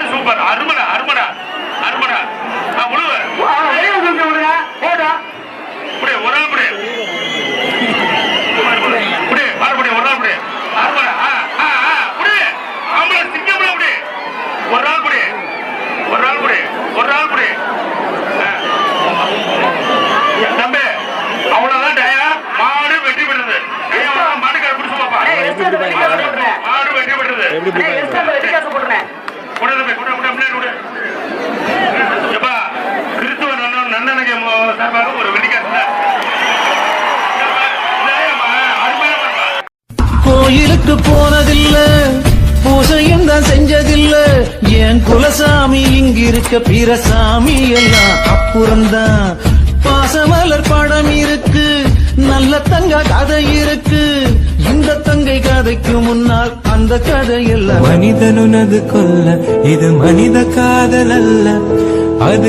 மாடு சூப்பர் அருமடா அருமடா அருமடா. உழுவு. இப்படி ஒரு நாள் இப்படி. இப்படி மறுபடி ஒரு நாள் இப்படி. அருமடா ஆ ஆ ஆ இப்படி. ஆம்பளை சிங்கம்ல இப்படி. ஒரு நாள் இப்படி. ஒரு நாள் இப்படி. ஒரு நாள் இப்படி. தம்பி அவ்வளவுதான் டயா. மாடு வெற்றி பெற்றது மாடு பெற்றது கோயிலுக்கு போனதில்ல. பூசையும் தான் செஞ்சதில்ல. என் குலசாமி இங்கிருக்க பிறசாமி எல்லாம் அப்புறம்தான். பாசமலர் படம் இருக்கு. நல்ல தங்க கதை இருக்கு. இந்த தங்கை கதைக்கு முன்னால் அந்த கதை எல்லாம் மனிதனுனது கொல்ல இது மனித காதல் அல்ல